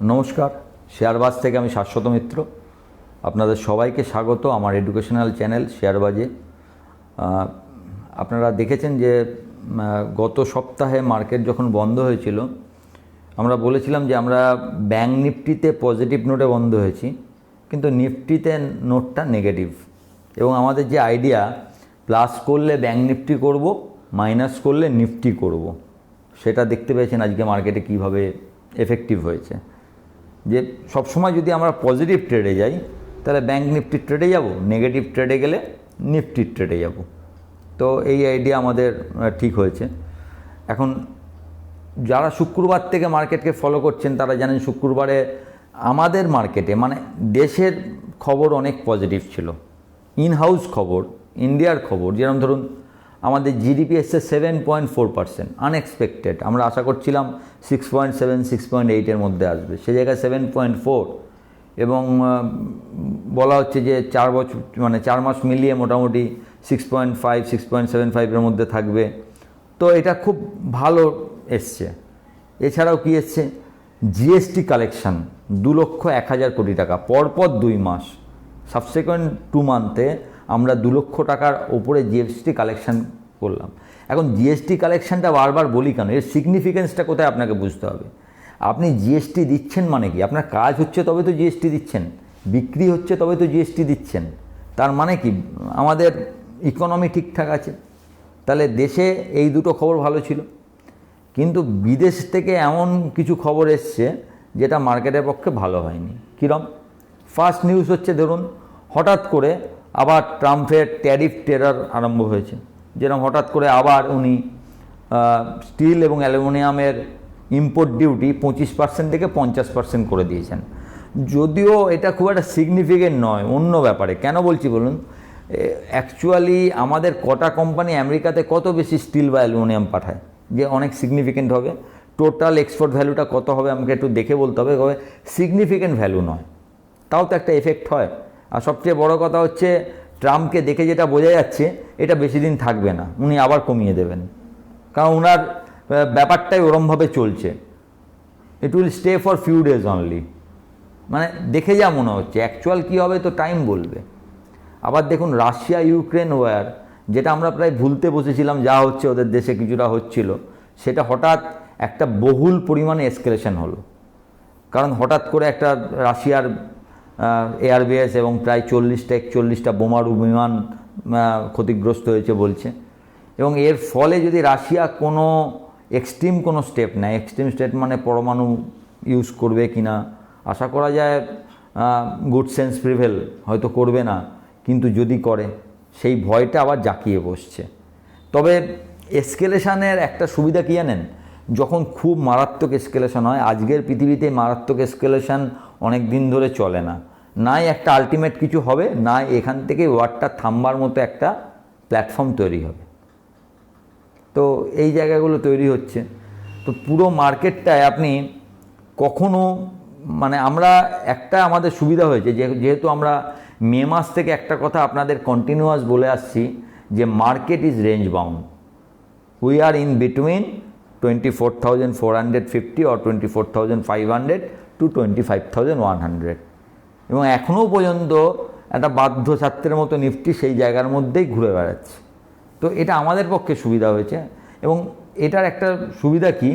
নমস্কার, শেয়ারবাজ থেকে আমি শাশ্বত মিত্র। আপনাদের সবাইকে স্বাগত আমার এডুকেশনাল চ্যানেল শেয়ারবাজে। আপনারা দেখেছেন যে গত সপ্তাহে মার্কেট যখন বন্ধ হয়েছিল, আমরা বলেছিলাম যে আমরা ব্যাঙ্ক নিফটিতে পজিটিভ নোটে বন্ধ হয়েছি, কিন্তু নিফটিতে নোটটা নেগেটিভ এবং আমাদের যে আইডিয়া প্লাস করলে ব্যাঙ্ক নিফটি করব মাইনাস করলে নিফটি করব। সেটা দেখতে পেয়েছেন আজকে মার্কেটে কীভাবে এফেক্টিভ হয়েছে। যে সবসময় যদি আমরা পজিটিভ ট্রেডে যাই, তাহলে ব্যাঙ্ক নিফটির ট্রেডে যাব নেগেটিভ ট্রেডে গেলে নিফটির ট্রেডে যাব। তো এই আইডিয়া আমাদের ঠিক হয়েছে। এখন যারা শুক্রবার থেকে মার্কেটকে ফলো করছেন, তারা জানেন শুক্রবারে আমাদের মার্কেটে মানে দেশের খবর অনেক পজিটিভ ছিল। ইন হাউস খবর ইন্ডিয়ার খবর যেরকম ধরুন আমাদের জিডিপি এসছে seven point four percent unexpected আমরা আশা করছিলাম six point seven six point এইটের মধ্যে আসবে। সে জায়গায় সেভেন পয়েন্ট ফোর এবং বলা হচ্ছে যে চার বছর মানে চার মাস মিলিয়ে মোটামুটি six point five six point seven ফাইভের মধ্যে থাকবে। তো এটা খুব ভালো এসছে। এছাড়াও কি এসছে? জিএসটি কালেকশন দু লক্ষ এক হাজার কোটি টাকা, পরপর দুই মাস সাবসিকুয়েন্ট টু মান্থে আমরা দু লক্ষ টাকার ওপরে জিএসটি কালেকশন করলাম। এখন জিএসটি কালেকশনটা বারবার বলি কেন? এর সিগনিফিকেন্সটা কোথায় আপনাকে বুঝতে হবে? আপনি জিএসটি দিচ্ছেন মানে কি? আপনার কাজ হচ্ছে তবে তো জিএসটি দিচ্ছেন। বিক্রি হচ্ছে তবে তো জিএসটি দিচ্ছেন। তার মানে কি? আমাদের ইকোনমি ঠিকঠাক আছে। তাহলে দেশে এই দুটো খবর ভালো ছিল। কিন্তু বিদেশ থেকে এমন কিছু খবর এসছে যেটা মার্কেটের পক্ষে ভালো হয়নি। কিরম? ফার্স্ট নিউজ হচ্ছে, ধরুন, হঠাৎ করে আবার ট্রাম্পের ট্যারিফ টেরার আরম্ভ হয়েছে। যেরকম হঠাৎ করে আবার উনি স্টিল এবং অ্যালুমিনিয়ামের ইম্পোর্ট ডিউটি পঁচিশ পার্সেন্ট থেকে পঞ্চাশ পার্সেন্ট করে দিয়েছেন। যদিও এটা খুব একটা সিগনিফিকেন্ট নয়, অন্য ব্যাপারে। কেন বলছি বলুন? অ্যাকচুয়ালি আমাদের কটা কোম্পানি আমেরিকাতে কত বেশি স্টিল বা অ্যালুমিনিয়াম পাঠায়? যে অনেক সিগনিফিকেন্ট হবে। টোটাল এক্সপোর্ট ভ্যালুটা কত হবে আমাকে একটু দেখে বলতে হবে সিগনিফিকেন্ট ভ্যালু নয়। তাও তো একটা এফেক্ট হয়। আর সবচেয়ে বড় কথা হচ্ছে, ট্রাম্পকে দেখে যেটা বোঝা যাচ্ছে, এটা বেশি দিন থাকবে না, উনি আবার কমিয়ে দেবেন। কারণ ওনার ব্যাপারটাই ওরমভাবে চলছে। It will stay for few days only মানে দেখে যা মনে হচ্ছে অ্যাকচুয়াল কী হবে তো টাইম বলবে। আবার দেখুন, রাশিয়া, ইউক্রেন ওয়ার যেটা আমরা প্রায় ভুলতে বসেছিলাম যা হচ্ছে ওদের দেশে কিছুটা হচ্ছিল, সেটা হঠাৎ একটা বহুল পরিমাণে এসকেলেশন হলো। কারণ হঠাৎ করে একটা রাশিয়ার এয়ারবেস এবং প্রায় চল্লিশটা, একচল্লিশটা বোমারু বিমান ক্ষতিগ্রস্ত হয়েছে বলছে। এবং এর ফলে যদি রাশিয়া কোনো এক্সট্রিম কোনো স্টেপ নেয় এক্সট্রিম স্টেপ মানে পরমাণু ইউজ করবে কি না আশা করা যায় গুড সেন্স প্রিভেল হয়তো করবে না, কিন্তু যদি করে, সেই ভয়টা আবার জাকিয়ে বসছে। তবে এসকেলেশানের একটা সুবিধা কি জানেন? যখন খুব মারাত্মক এসকেলেশন হয়, আজকের পৃথিবীতে মারাত্মক এসকেলেশন অনেক দিন ধরে চলে না। নাই একটা আলটিমেট কিছু হবে না এখান থেকে ওয়ার্ডটা থামবার মতো একটা প্ল্যাটফর্ম তৈরি হবে। তো এই জায়গাগুলো তৈরি হচ্ছে। তো পুরো মার্কেটটায় আপনি কখনো মানে আমরা একটা আমাদের সুবিধা হয়েছে যেহেতু আমরা মে মাস থেকে একটা কথা আপনাদের কন্টিনিউয়াস বলে আসছি, যে market is range bound we are in between twenty four thousand four hundred fifty or twenty four thousand five hundred to twenty five thousand one hundred এবং এখনও পর্যন্ত একটা বাধ্য ছাত্রের মতো নিফটি সেই জায়গার মধ্যেই ঘুরে বেড়াচ্ছে। তো এটা আমাদের পক্ষে সুবিধা হয়েছে। এবং এটার একটা সুবিধা কি?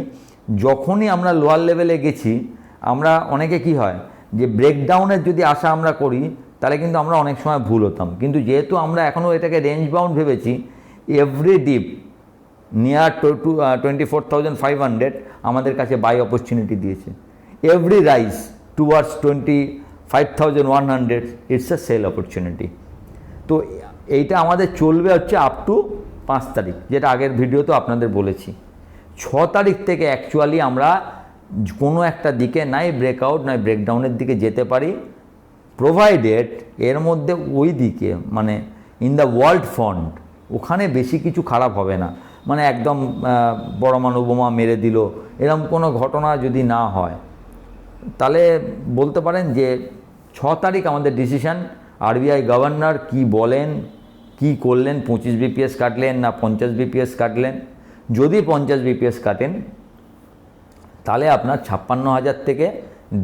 যখনই আমরা লোয়ার লেভেলে গেছি, আমরা অনেকে কি হয়? যে ব্রেকডাউনের যদি আশা আমরা করি, তাহলে কিন্তু আমরা অনেক সময় ভুল হতাম। কিন্তু যেহেতু আমরা এখনও এটাকে রেঞ্জ বাউন্ড ভেবেছি every dip near twenty four thousand five hundred আমাদের কাছে বাই অপরচুনিটি দিয়েছে। Five thousand one hundred it's a sell opportunity তো এইটা আমাদের চলবে হচ্ছে আপ টু পাঁচ তারিখ, যেটা আগের ভিডিওতে আপনাদের বলেছি। ছ তারিখ থেকে অ্যাকচুয়ালি আমরা কোনো একটা দিকে নাই ব্রেকআউট নয় ব্রেকডাউনের দিকে যেতে পারি। প্রোভাইডেড এর মধ্যে ওই দিকে মানে ইন দ্য ওয়ার্ল্ড ফন্ড ওখানে বেশি কিছু খারাপ হবে না। মানে একদম পরমাণু বোমা মেরে দিল এরকম কোনো ঘটনা যদি না হয়। তাহলে বলতে পারেন যে ছ তারিখ আমাদের ডিসিশন আরবিআই গভর্নর কি বলেন, কি করলেন, পঁচিশ বিপিএস কাটলেন না পঞ্চাশ বিপিএস কাটলেন? যদি পঞ্চাশ বিপিএস কাটেন, তাহলে আপনার ছাপ্পান্ন হাজার থেকে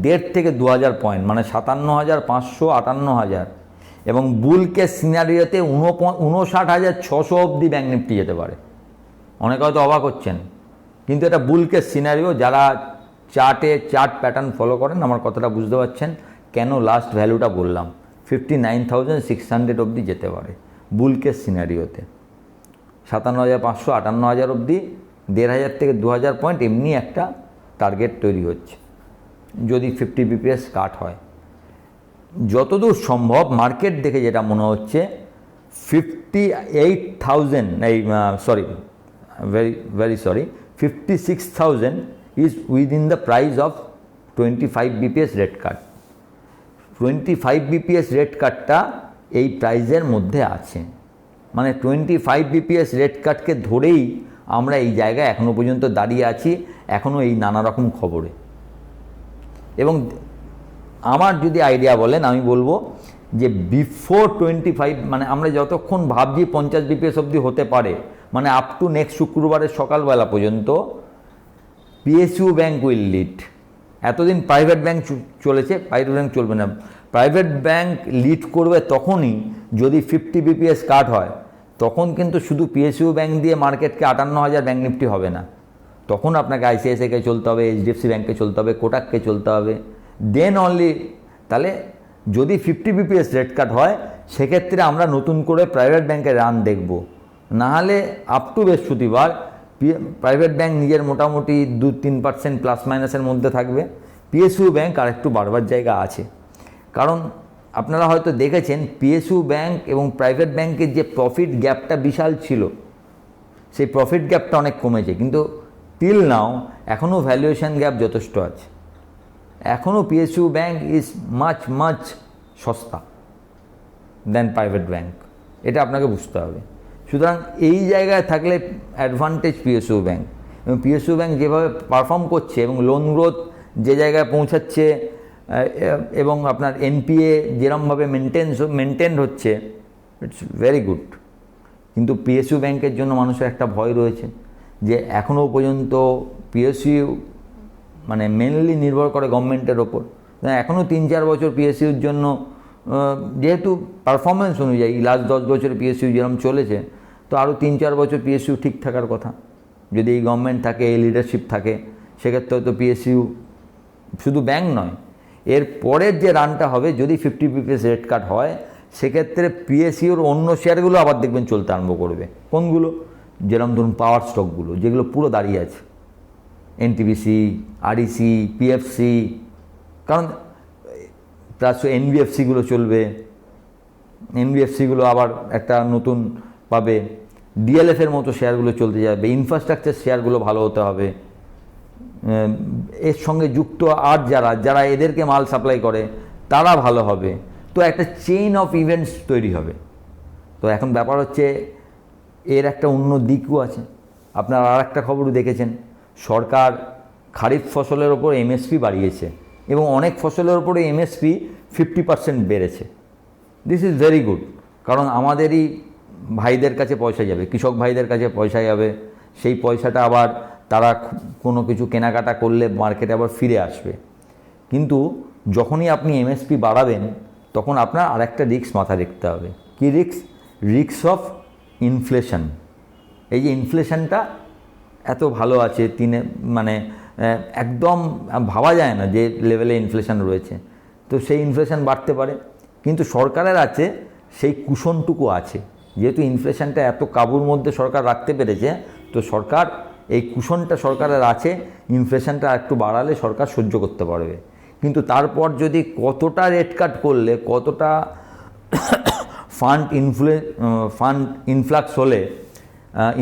দেড় থেকে দু হাজার পয়েন্ট মানে সাতান্ন হাজার পাঁচশো আটান্ন হাজার। এবং বুলকে সিনারিওতে উনষাট হাজার ছশো অবধি ব্যাঙ্ক নিফটি যেতে পারে। অনেকে হয়তো অবাক হচ্ছেন। কিন্তু এটা বুলকে সিনারিও, যারা চার্টে চার্ট প্যাটার্ন ফলো করেন, আমার কথাটা বুঝতে পারছেন। কেন লাস্ট ভ্যালুটা বললাম? Fifty nine thousand six hundred অবধি যেতে পারে বুলকে সিনারিওতে সাতান্ন হাজার পাঁচশো আটান্ন হাজার অবধি, দেড় হাজার থেকে দু হাজার পয়েন্ট এমনি একটা টার্গেট তৈরি হচ্ছে, যদি ফিফটি বিপিএস কাট হয়। যতদূর সম্ভব মার্কেট দেখে যেটা মনে হচ্ছে ফিফটি এইট থাউজেন্ড এই sorry very very sorry fifty six thousand within the price of twenty five BPS rate card twenty five BPS rate কার্ডটা এই প্রাইজের মধ্যে আছে। মানে টোয়েন্টি ফাইভ বিপিএস রেট কার্ডকে ধরেই আমরা এই জায়গায় এখনও পর্যন্ত দাঁড়িয়ে আছি এখনও এই নানা রকম খবরে। এবং আমার যদি আইডিয়া বলেন, আমি বলব যে বিফোর টোয়েন্টি ফাইভ মানে আমরা যতক্ষণ ভাবছি পঞ্চাশ বিপিএস অবধি হতে পারে মানে আপ টু নেক্সট শুক্রবারের সকালবেলা পর্যন্ত পিএসইউ ব্যাঙ্ক উইল লিড এতদিন প্রাইভেট ব্যাঙ্ক চলেছে প্রাইভেট ব্যাঙ্ক চলবে না। প্রাইভেট ব্যাঙ্ক লিড করবে তখনই যদি ফিফটি বিপিএস কাট হয়, তখন কিন্তু শুধু পিএসইউ ব্যাঙ্ক দিয়ে মার্কেটকে আটান্ন হাজার ব্যাঙ্ক নিফটি হবে না। তখন আপনাকে আইসিআইসিআইকে চলতে হবে এইচডিএফসি ব্যাঙ্কে চলতে হবে কোটাককে চলতে হবে। দেন অনলি তাহলে যদি ফিফটি বিপিএস রেট কাট হয়, সেক্ষেত্রে আমরা নতুন করে প্রাইভেট ব্যাঙ্কের রান দেখব। নাহলে আপ টু বৃহস্পতিবার প্রাইভেট ব্যাঙ্ক নিজের মোটামুটি দু তিন পার্সেন্ট প্লাস মাইনাসের মধ্যে থাকবে। পিএসইউ ব্যাঙ্ক আর একটু বাড়বার জায়গা আছে। কারণ আপনারা হয়তো দেখেছেন পিএসইউ ব্যাঙ্ক এবং প্রাইভেট ব্যাঙ্কের যে প্রফিট গ্যাপটা বিশাল ছিল, সেই প্রফিট গ্যাপটা অনেক কমেছে। কিন্তু টিল নাও এখনও ভ্যালুয়েশন গ্যাপ যথেষ্ট আছে। এখনও PSU bank is much much সস্তা দেন প্রাইভেট ব্যাঙ্ক এটা আপনাকে বুঝতে হবে। সুতরাং এই জায়গায় থাকলে অ্যাডভান্টেজ পিএসইউ ব্যাঙ্ক এবং পিএসইউ ব্যাঙ্ক যেভাবে পারফর্ম করছে এবং লোন গ্রোথ যে জায়গায় পৌঁছাচ্ছে এবং আপনার এনপিএ যেরমভাবে মেনটেন্স মেনটেন হচ্ছে ইটস ভেরি গুড কিন্তু পিএসইউ ব্যাংকের জন্য মানুষের একটা ভয় রয়েছে যে এখনও পর্যন্ত পিএসইউ মানে মেনলি নির্ভর করে গভর্নমেন্টের ওপর। এখনও তিন চার বছর পিএসইউর জন্য যেহেতু পারফরমেন্স অনুযায়ী লাস্ট দশ বছরে পিএসইউ যেরকম চলেছে তো আরও তিন চার বছর পিএসইউ ঠিক থাকার কথা। যদি এই গভর্নমেন্ট থাকে, এই লিডারশিপ থাকে সেক্ষেত্রে হয়তো পিএসইউ শুধু ব্যাংক নয়। এর পরের যে রানটা হবে, যদি ফিফটি পিপিএস রেট কাট হয়, সেক্ষেত্রে পিএসইউর অন্য শেয়ারগুলো আবার দেখবেন চলতে আরম্ভ করবে। কোনগুলো? যেরকম ধরুন পাওয়ার স্টকগুলো যেগুলো পুরো দাঁড়িয়ে আছে। এনটিপিসি আরইসি পিএফসি কারণ প্লাস এনবিএফসিগুলো চলবে। এনবিএফসিগুলো আবার একটা নতুন পাবে। ডিএলএফের মতো শেয়ারগুলো চলতে যাবে। ইনফ্রাস্ট্রাকচার শেয়ারগুলো ভালো হতে হবে। এর সঙ্গে যুক্ত আর যারা যারা এদেরকে মাল সাপ্লাই করে, তারা ভালো হবে। তো একটা চেইন অফ ইভেন্টস তৈরি হবে। তো এখন ব্যাপার হচ্ছে, এর একটা অন্য দিকও আছে। আপনারা আর একটা খবরও দেখেছেন। সরকার খারিফ ফসলের ওপর এমএসপি বাড়িয়েছে এবং অনেক ফসলের ওপরে এমএসপি ফিফটি পার্সেন্ট বেড়েছে। দিস ইজ ভেরি গুড কারণ আমাদেরই ভাইদের কাছে পয়সা যাবে, কৃষক ভাইদের কাছে পয়সা যাবে, সেই পয়সাটা আবার তারা কোনো কিছু কেনাকাটা করলে মার্কেটে আবার ফিরে আসবে। কিন্তু যখনই আপনি এমএসপি বাড়াবেন, তখন আপনার আরেকটা রিক্স মাথায় দেখতে হবে। কী রিক্স রিক্স অফ ইনফ্লেশন এই যে ইনফ্লেশনটা এত ভালো আছে, তিনে মানে একদম ভাবা যায় না যে লেভেলে ইনফ্লেশন রয়েছে। তো সেই ইনফ্লেশন বাড়তে পারে। কিন্তু সরকারের আছে, সেই কুশনটুকু আছে। যেহেতু ইনফ্লেশনটা এত কাবুর মধ্যে সরকার রাখতে পেরেছে, তো সরকার এই কুশনটা সরকারের আছে ইনফ্লেশনটা একটু বাড়ালে সরকার সহ্য করতে পারবে। কিন্তু তারপর যদি কতটা রেট কাট করলে, কতটা ফান্ড ইনফ্লুয়ে ফান্ড ইনফ্লাক্স হলে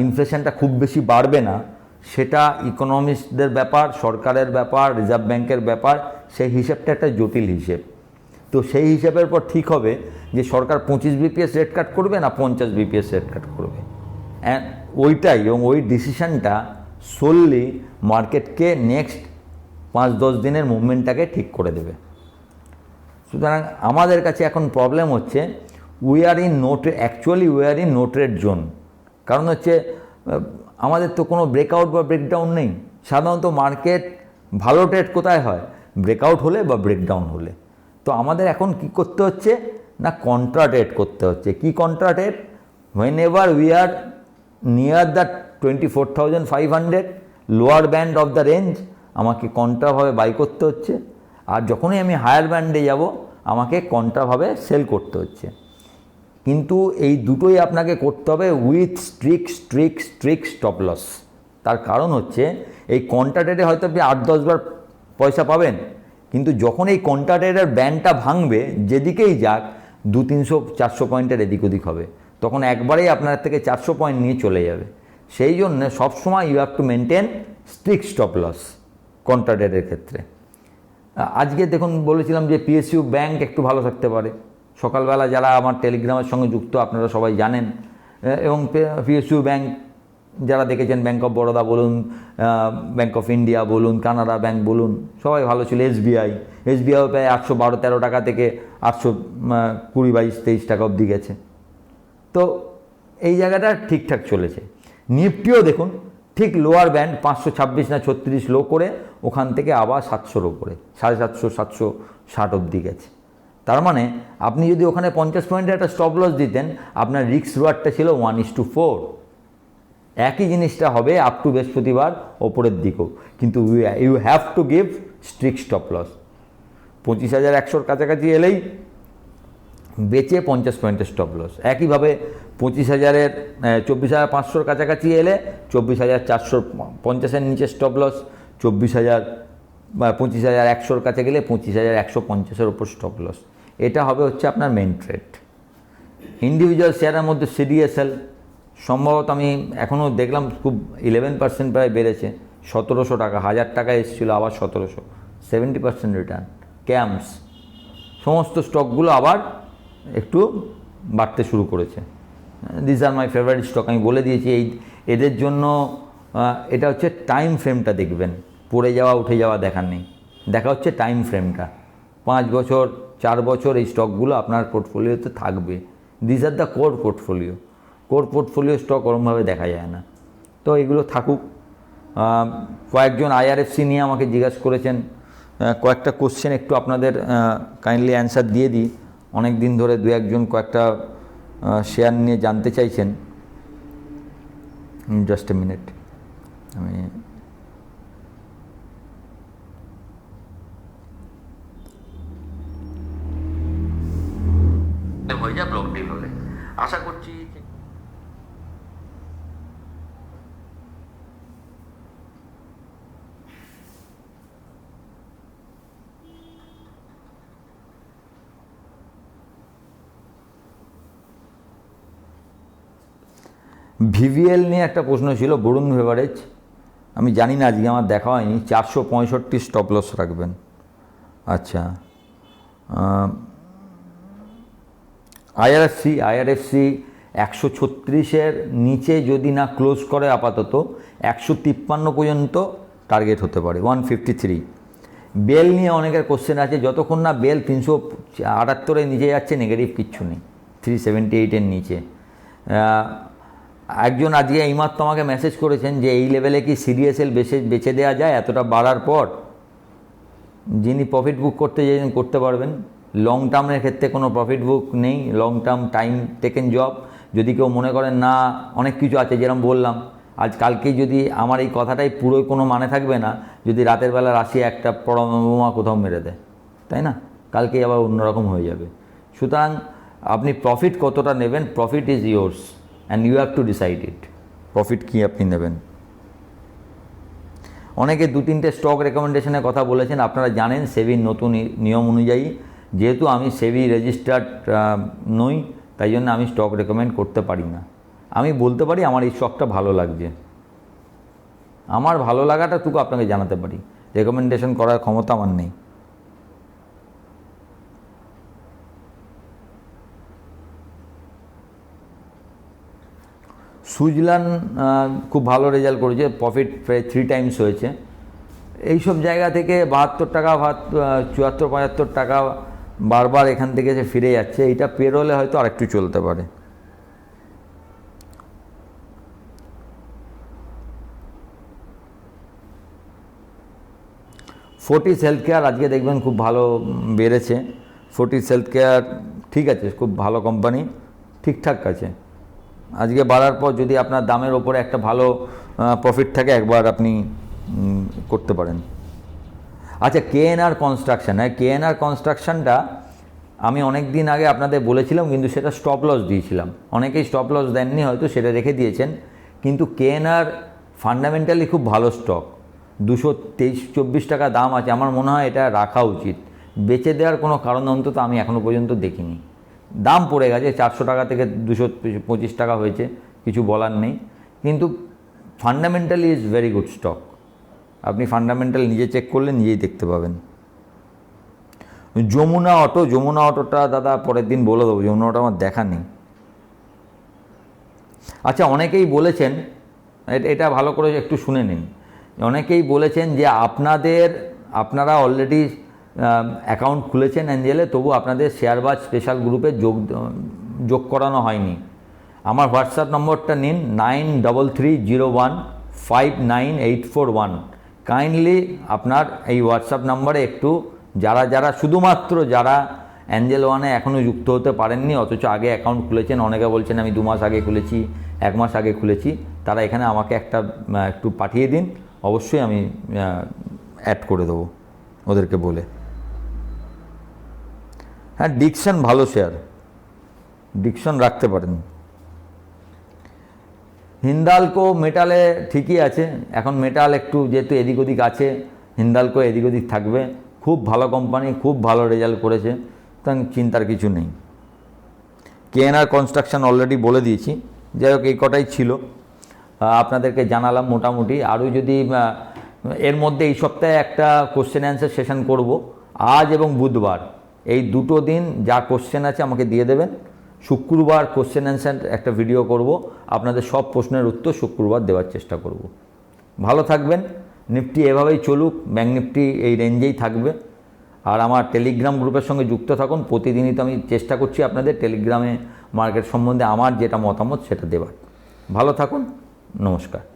ইনফ্লেশনটা খুব বেশি বাড়বে না, সেটা ইকোনমিস্টদের ব্যাপার, সরকারের ব্যাপার রিজার্ভ ব্যাংকের ব্যাপার, সেই হিসেবটা একটা জটিল হিসেব। তো সেই হিসাবের পর ঠিক হবে যে সরকার পঁচিশ বিপিএস রেট কাট করবে না পঞ্চাশ বিপিএস রেট কাট করবে। ওইটাই এবং ওই ডিসিশানটা সোললি মার্কেটকে নেক্সট পাঁচ দশ দিনের মুভমেন্টটাকে ঠিক করে দেবে। সুতরাং আমাদের কাছে এখন প্রবলেম হচ্ছে we are in not actually we are in no trade zone কারণ হচ্ছে আমাদের তো কোনো ব্রেকআউট বা ব্রেকডাউন নেই। সাধারণত মার্কেট ভালো ট্রেড কোথায় হয়? ব্রেকআউট হলে বা ব্রেকডাউন হলে। তো আমাদের এখন কি করতে হচ্ছে? না কন্ট্রাটেড করতে হচ্ছে। কি contra trade whenever we are near the twenty four thousand five hundred lower band of the range আমাকে কন্ট্রাভাবে বাই করতে হচ্ছে। আর যখনই আমি হায়ার ব্যান্ডে যাব, আমাকে কন্ট্রাভাবে সেল করতে হচ্ছে। কিন্তু এই দুটোই আপনাকে করতে হবে with strict strict strict stop loss তার কারণ হচ্ছে, এই কন্ট্রাটেডে হয়তো আপনি আট দশবার পয়সা পাবেন কিন্তু যখন এই কন্ট্রাটেডের ব্যান্ডটা ভাঙবে, যেদিকেই যাক, দু তিনশো, চারশো পয়েন্টের এদিক ওদিক হবে। তখন একবারেই আপনার থেকে চারশো পয়েন্ট নিয়ে চলে যাবে। সেই জন্য সবসময় you have to maintain strict stop loss কন্ট্রাটেডের ক্ষেত্রে। আজকে দেখুন, বলেছিলাম যে পিএসইউ ব্যাংক একটু ভালো থাকতে পারে। সকালবেলা যারা আমার টেলিগ্রামের সঙ্গে যুক্ত, আপনারা সবাই জানেন। এবং পিএসইউ ব্যাংক যারা দেখেছেন ব্যাঙ্ক অফ বরোদা বলুন ব্যাঙ্ক অফ ইন্ডিয়া বলুন কানাডা ব্যাঙ্ক বলুন, সবাই ভালো ছিল। এসবিআই এসবিআই প্রায় আটশো বারো তেরো টাকা থেকে আটশো কুড়ি বাইশ তেইশ টাকা অবধি গেছে। তো এই জায়গাটা ঠিকঠাক চলেছে। নিফটিও দেখুন, ঠিক লোয়ার ব্যান্ড পাঁচশো ছাব্বিশ না ছত্রিশ লো করে, ওখান থেকে আবার সাতশোর ওপরে সাড়ে সাতশো সাতশো ষাট অবধি গেছে। তার মানে আপনি যদি ওখানে পঞ্চাশ পয়েন্টের একটা স্টপ লস দিতেন, আপনার রিক্স রোয়ারটা ছিল ওয়ান ইস টু ফোর একই জিনিসটা হবে আপ টু বৃহস্পতিবার ওপরের দিকেও। কিন্তু you have to give strict stop loss পঁচিশ হাজার একশোর কাছাকাছি এলেই বেচে পঞ্চাশ পয়েন্টের স্টপ লস একইভাবে পঁচিশ হাজারের চব্বিশ হাজার পাঁচশোর কাছাকাছি এলে চব্বিশ হাজার চারশোর পঞ্চাশের নিচে স্টপ লস চব্বিশ হাজার, বা পঁচিশ হাজার একশোর কাছে গেলে পঁচিশ হাজার একশো পঞ্চাশের ওপর স্টপ লস এটা হবে হচ্ছে আপনার মেন ট্রেড ইন্ডিভিজুয়াল শেয়ারের মধ্যে সিডিএসএল সম্ভবত আমি এখনও দেখলাম খুব ইলেভেন পার্সেন্ট প্রায় বেড়েছে। সতেরোশো টাকা, হাজার টাকা এসেছিল, আবার সতেরোশো। সেভেন্টি পার্সেন্ট রিটার্ন ক্যাম্পস সমস্ত স্টকগুলো আবার একটু বাড়তে শুরু করেছে। This are my favourite stock আমি বলে দিয়েছি, এই, এদের জন্য এটা হচ্ছে টাইম ফ্রেমটা দেখবেন। পড়ে যাওয়া, উঠে যাওয়া দেখার নেই। দেখা হচ্ছে টাইম ফ্রেমটা পাঁচ বছর, চার বছর এই স্টকগুলো আপনার পোর্টফোলিওতে থাকবে। This are the core portfolio core portfolio stock ওরমভাবে দেখা যায় না। তো এগুলো থাকুক। কয়েকজন আইআরএফসি নিয়ে আমাকে জিজ্ঞাসা করেছেন। কয়েকটা কোশ্চেন একটু আপনাদের কাইন্ডলি অ্যান্সার দিয়ে দিই। অনেক দিন ধরে দু একজন কয়েকটা শেয়ার নিয়ে জানতে চাইছেন। জাস্ট এ মিনিট আমি হয়ে যায় ব্লক ডিল হলে। আশা করছি ভিভিএল নিয়ে একটা প্রশ্ন ছিল, বরুণ ভেভারেজ, আমি জানি না, আজকে আমার দেখা হয়নি, চারশো পঁয়ষট্টি স্টপ লস রাখবেন। আচ্ছা আইআরএফসি আইআরএফসি একশো ছত্রিশের নিচে যদি না ক্লোজ করে আপাতত, একশো তিপ্পান্ন পর্যন্ত টার্গেট হতে পারে ওয়ান ফিফটি থ্রি বেল নিয়ে অনেকের কোশ্চেন আছে, যতক্ষণ না বেল তিনশো আটাত্তরের নিচে যাচ্ছে নেগেটিভ কিচ্ছু নেই থ্রি সেভেন্টি এইটের নিচে। একজন আজকে এইমাত্র আমাকে মেসেজ করেছেন যে এই লেভেলে কি সিরিএসএল বেছে বেছে দেওয়া যায়? এতটা বাড়ার পর যিনি প্রফিট বুক করতে চাইছেন করতে পারবেন লং টার্মের ক্ষেত্রে কোনো প্রফিট বুক নেই long term time taken job যদি কেউ মনে করেন, না, অনেক কিছু আছে যেরকম বললাম, আজ কালকেই যদি আমার এই কথাটাই পুরোই কোনো মানে থাকবে না, যদি রাতের বেলা রাশিয়া একটা পরমাণুবোমা কোথাও মেরে দেয়। তাই না? কালকেই আবার অন্যরকম হয়ে যাবে। সুতরাং আপনি প্রফিট কতটা নেবেন profit is yours and you have to decide it profit কী আপনি নেবেন? অনেকে দু তিনটে স্টক রেকমেন্ডেশনের কথা বলেছেন। আপনারা জানেন সেবির নতুন নিয়ম অনুযায়ী যেহেতু আমি সেবি রেজিস্টার্ড নই, তাই জন্য আমি স্টক রেকমেন্ড করতে পারি না। আমি বলতে পারি আমার এই স্টকটা ভালো লাগছে। আমার ভালো লাগাটা টুকু আপনাকে জানাতে পারি। রেকমেন্ডেশন করার ক্ষমতা আমার নেই। সুইজারল্যান্ড খুব ভালো রেজাল্ট করেছে প্রফিট প্রায় থ্রি টাইমস হয়েছে। এইসব জায়গা থেকে বাহাত্তর টাকা চুয়াত্তর, পঁচাত্তর টাকা বারবার এখান থেকে সে ফিরে যাচ্ছে এটা পেরোলে হয়তো আরেকটু চলতে পারে। ফোর্টিস হেলথ কেয়ার আজকে দেখবেন খুব ভালো বেড়েছে। ফোর্টিস হেলথ কেয়ার ঠিক আছে, খুব ভালো কোম্পানি ঠিকঠাক আছে। আজকে বাড়ার পর যদি আপনার দামের ওপরে একটা ভালো প্রফিট থাকে, একবার আপনি করতে পারেন। আচ্ছা কেএনআর কনস্ট্রাকশন হ্যাঁ কেএনআর কনস্ট্রাকশনটা আমি অনেক দিন আগে আপনাদের বলেছিলাম, কিন্তু সেটা স্টপ লস দিয়েছিলাম। অনেকেই স্টপ লস দেননি, হয়তো সেটা রেখে দিয়েছেন, কিন্তু কেএনআর ফান্ডামেন্টালি খুব ভালো স্টক দুশো তেইশ, চব্বিশ টাকা দাম আছে। আমার মনে হয় এটা রাখা উচিত। বেচে দেওয়ার কোনো কারণ অন্তত আমি এখনও পর্যন্ত দেখিনি। দাম পড়ে গেছে, চারশো টাকা থেকে দুশো পঁচিশ টাকা হয়েছে, কিছু বলার নেই। কিন্তু fundamentally is very good stock আপনি ফান্ডামেন্টাল নিজে চেক করলে নিজেই দেখতে পাবেন। যমুনা অটো যমুনা অটোটা দাদা পরের দিন বলে দেবো, যমুনা অটো আমার দেখা নেই। আচ্ছা অনেকেই বলেছেন এটা ভালো করে একটু শুনে নিন। অনেকেই বলেছেন যে আপনাদের, আপনারা অলরেডি অ্যাকাউন্ট খুলেছেন অ্যাঞ্জেলে তবু আপনাদের শেয়ারবাজ স্পেশাল গ্রুপে যোগ যোগ করানো হয়নি। আমার হোয়াটসঅ্যাপ নম্বরটা নিন nine double three zero one five nine eight four one kindly আপনার এই হোয়াটসঅ্যাপ নম্বরে একটু, যারা যারা, শুধুমাত্র যারা অ্যাঞ্জেল ওয়ানে এখনও যুক্ত হতে পারেননি, অথচ আগে অ্যাকাউন্ট খুলেছেন, অনেকে বলছেন আমি দু মাস আগে খুলেছি, এক মাস আগে খুলেছি, তারা এখানে আমাকে একটা একটু পাঠিয়ে দিন, অবশ্যই আমি অ্যাড করে দেবো, ওদেরকে বলে। হ্যাঁ ডিকশন ভালো শেয়ার ডিকশন রাখতে পারেন। হিন্দালকো মেটালে ঠিকই আছে, এখন মেটাল একটু যেহেতু এদিক ওদিক আছে, হিন্দালকো এদিক ওদিক থাকবে। খুব ভালো কোম্পানি খুব ভালো রেজাল্ট করেছে তাই চিন্তার কিছু নেই। কেএনআর কনস্ট্রাকশন অলরেডি বলে দিয়েছি, যাই হোক এই কটাই ছিল। আপনাদেরকে জানালাম মোটামুটি। আরও যদি এর মধ্যে এই সপ্তাহে একটা কোশ্চেন অ্যান্সার সেশন করব। আজ এবং বুধবার। এই দুটো দিন যা কোশ্চেন আছে আমাকে দিয়ে দেবেন। শুক্রবার কোশ্চেন অ্যান্সার একটা ভিডিও করব। আপনাদের সব প্রশ্নের উত্তর শুক্রবার দেওয়ার চেষ্টা করব। ভালো থাকবেন। নিফটি এভাবেই চলুক। ব্যাঙ্ক নিফটি এই রেঞ্জেই থাকবে। আর আমার টেলিগ্রাম গ্রুপের সঙ্গে যুক্ত থাকুন। প্রতিদিনই তো আমি চেষ্টা করছি আপনাদের টেলিগ্রামে মার্কেট সম্বন্ধে আমার যেটা মতামত সেটা দেওয়ার ভালো থাকুন। নমস্কার।